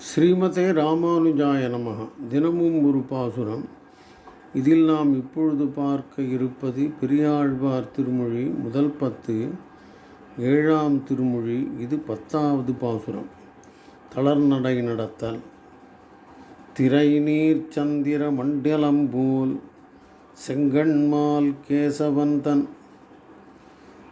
ஸ்ரீமதே ராமானுஜாய நமக. தினமும் ஒரு பாசுரம். இதில் நாம் இப்பொழுது பார்க்க இருப்பது பெரியாழ்வார் திருமொழி முதல் பத்து ஏழாம் திருமொழி இது பத்தாவது பாசுரம். தளர்நடை நடத்தல். திரை நீர் சந்திர மண்டலம் போல் செங்கண்மால் கேசவந்தன்.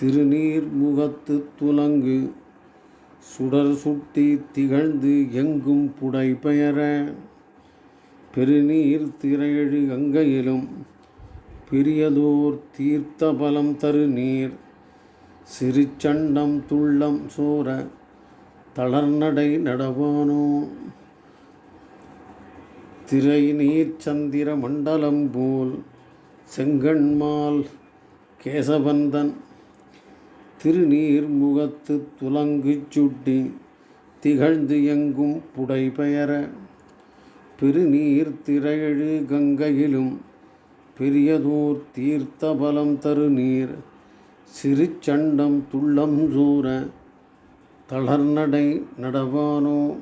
திருநீர் முகத்து துலங்கு. சுடர் சுட்டி திகழ்ந்து எங்கும் புடை பெயர பெருநீர் திரையழு கங்கையிலும் பெரியதோர் தீர்த்த பலம் தரு நீர் சிறுச்சண்டம் துள்ளம் சோர தளர்நடை நடவானோ? திரை நீர் சந்திர மண்டலம் போல் செங்கண்மால் கேசவந்தன் திருநீர் முகத்து துலங்குச் சுட்டி திகழ்ந்து எங்கும் புடைபெயர பெருநீர் திரையழு கங்கையிலும் பெரியதோர் தீர்த்த பலம் தருநீர். சிறு சிறுச்சண்டம் துள்ளம் சூற தளர்நடை நடவானோ?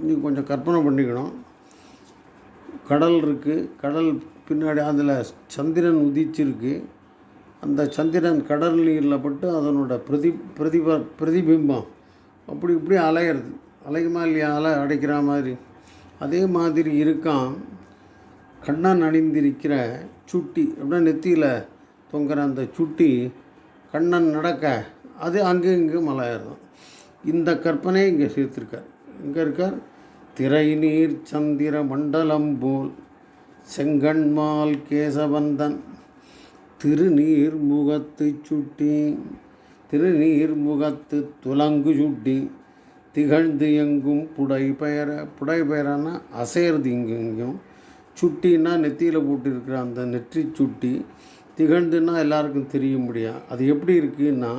நீ கொஞ்சம் கற்பனை பண்ணிக்கணும். கடல் இருக்குது கடல் பின்னாடி அதில் சந்திரன் உதிச்சிருக்கு. அந்த சந்திரன் கடல் நீரில் பட்டு அதனோட பிரதி பிரதிப பிரதிபிம்பம் அப்படி இப்படி அலையிறது. அலையுமா இல்லையா? அலை அடைக்கிற மாதிரி. அதே மாதிரி இருக்கான். கண்ணன் அணிந்திருக்கிற சுட்டி. அப்படின்னா நெத்தியில் தொங்குற அந்த சுட்டி கண்ணன் நடக்க அது அங்கே இங்கே அலையிறதும். இந்த கற்பனை இங்கே சேர்த்துருக்கார். இங்கே இருக்கார் திரை நீர் சந்திர மண்டலம் போல் செங்கண்மால் கேசவந்தன். திருநீர் முகத்து சுட்டி திருநீர் முகத்து துலங்கு சுட்டி திகழ்ந்து எங்கும் புடை பெயர புடை பெயரானா அசையிறது இங்கே சுட்டின்னா நெத்தியில் போட்டிருக்கிற அந்த நெற்றி சுட்டி திகழ்ந்துன்னா எல்லாருக்கும் தெரிய முடியும் அது எப்படி இருக்குன்னா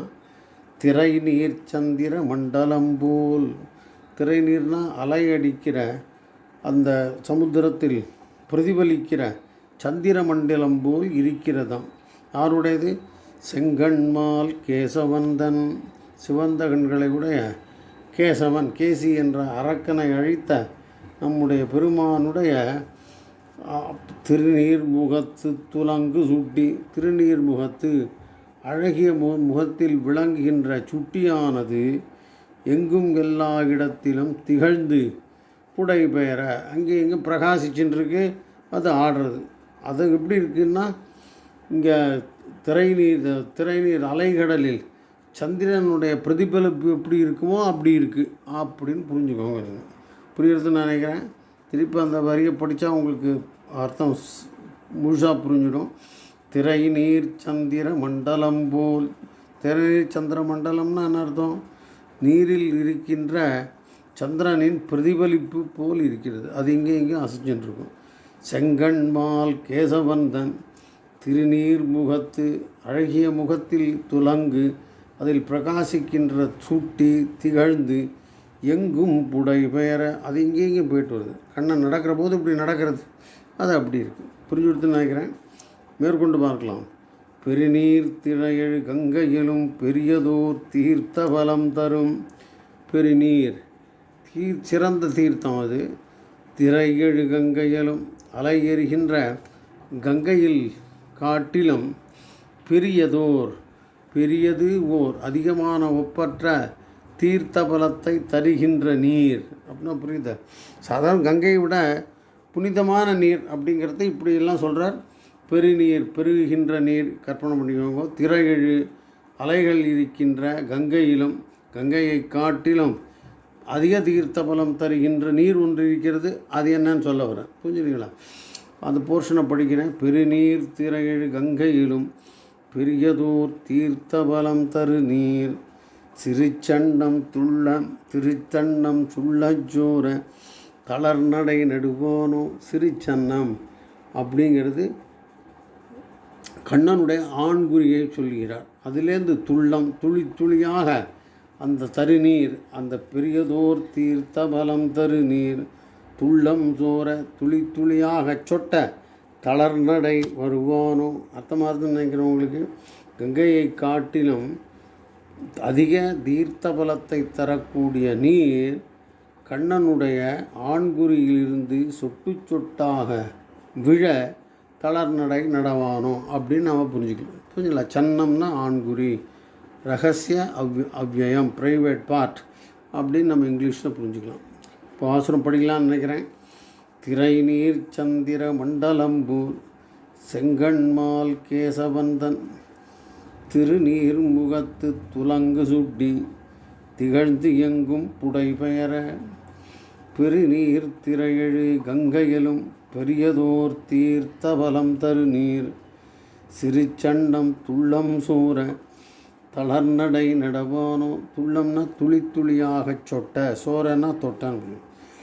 திரை நீர் சந்திர மண்டலம் போல். திரை நீர்னால் அலை அடிக்கிற அந்த சமுத்திரத்தில் பிரதிபலிக்கிற சந்திர மண்டலம் போல் இருக்கிறதாம். யாருடையது? செங்கண்மால் கேசவந்தன். சிவந்த கண்களை உடைய கேசவன் கேசி என்ற அரக்கனை அழித்த நம்முடைய பெருமானுடைய திருநீர் முகத்து துலங்கு சுட்டி திருநீர் முகத்து அழகிய மு முகத்தில் விளங்குகின்ற சுட்டியானது எங்கும் எல்லா இடத்திலும் திகழ்ந்து புடை பெயர அங்கே இங்கே பிரகாசிச்சுருக்கு அது ஆடுறது. அது எப்படி இருக்குன்னா இங்கே திரைநீர் திரைநீர் அலைகடலில் சந்திரனுடைய பிரதிபலிப்பு எப்படி இருக்குமோ அப்படி இருக்குது அப்படின்னு புரிஞ்சுக்கோங்க நீங்கள் புரியுறதுன்னு நினைக்கிறேன். திருப்பி அந்த வரியை படித்தா உங்களுக்கு அர்த்தம் முழுசாக புரிஞ்சிடும். திரை நீர் சந்திர மண்டலம் போல் திரைநீர் சந்திர மண்டலம்னா என்ன அர்த்தம்? நீரில் இருக்கின்ற சந்திரனின் பிரதிபலிப்பு போல் இருக்கிறது. அது இங்கே இங்கேயும் அசைச்சுட்டு இருக்கும். செங்கண்மால் கேசவந்தன் திருநீர் முகத்து அழகிய முகத்தில் துலங்கு அதில் பிரகாசிக்கின்ற சூட்டி திகழ்ந்து எங்கும் புடை பெயர அது இங்கேயும் போயிட்டு வருது. கண்ணன் நடக்கிற போது இப்படி நடக்கிறது. அது அப்படி இருக்குது புரிஞ்சு கொடுத்துன்னு நினைக்கிறேன். மேற்கொண்டு பார்க்கலாம். பெருநீர் திரையழு கங்கையிலும் பெரியதோர் தீர்த்த பலம் தரும். பெருநீர் தீர் சிறந்த தீர்த்தம் அது. திரையழு கங்கையிலும் அலை எறிகின்ற கங்கையில் காட்டிலும் பெரியதோர் பெரியது ஓர் அதிகமான ஒப்பற்ற தீர்த்த பலத்தை தருகின்ற நீர். அப்படின்னா புரியுதா? சாதாரண கங்கையை விட புனிதமான நீர் அப்படிங்கிறத இப்படியெல்லாம் சொல்கிறார் பெருநீர் பெருகுகின்ற நீர் கற்பனை பண்ணிக்கோங்க. திரையெழு அலைகள் இருக்கின்ற கங்கையிலும் கங்கையை காட்டிலும் அதிக தீர்த்த பலம் தருகின்ற நீர் ஒன்று இருக்கிறது. அது என்னன்னு சொல்ல வரேன் புரிஞ்சுங்களா அந்த போர்ஷனை படிக்கிறேன். பெருநீர் திரையழு கங்கையிலும் பெரியதோர் தீர்த்த பலம் தரு நீர் சிறுச்சண்டம் துள்ளம் திருச்சண்டம் சுள்ளச்சோர தளர்நடை நடுவோனோ சிறுச்சன்னம் அப்படிங்கிறது கண்ணனுடைய ஆண்குறியை சொல்கிறார் அதிலேருந்து துள்ளம் துளி துளியாக அந்த தருநீர் அந்த பெரியதோர் தீர்த்த பலம் தருநீர். துள்ளம் சோர துளி துளியாக சொட்ட தளர்நடை வருவானோ? அர்த்தமாக இருக்குன்னு நினைக்கிறேன் உங்களுக்கு. கங்கையை காட்டிலும் அதிக தீர்த்த பலத்தை தரக்கூடிய நீர் கண்ணனுடைய ஆண்குறியிலிருந்து சொட்டு சொட்டாக விழ தளர்நடை நடவானோ? அப்படின்னு நம்ம புரிஞ்சுக்கலாம். புரிஞ்சுக்கலாம் சன்னம்னா ஆண்குறி. ரகசிய அவ் அவ்வியம் ப்ரைவேட் பார்ட் அப்படின்னு நம்ம இங்கிலீஷில் புரிஞ்சுக்கலாம். பாசுரம் படிக்கலாம்னு நினைக்கிறேன். திரை நீர் சந்திர மண்டலம்பூர் செங்கண்மால் கேசவந்தன் திருநீர் முகத்து துலங்கு சுட்டி திகழ்ந்து எங்கும் புடை பெயர பெருநீர் திரையழு கங்கையிலும் பெரியதோர் தீர்த்தபலம் தருநீர் சிறுச்சண்டம் துள்ளம் சூற தளர்நடை நடவானோ துள்ளம்னா துளி துளியாகச் சொட்ட சோரனா தொட்டான்.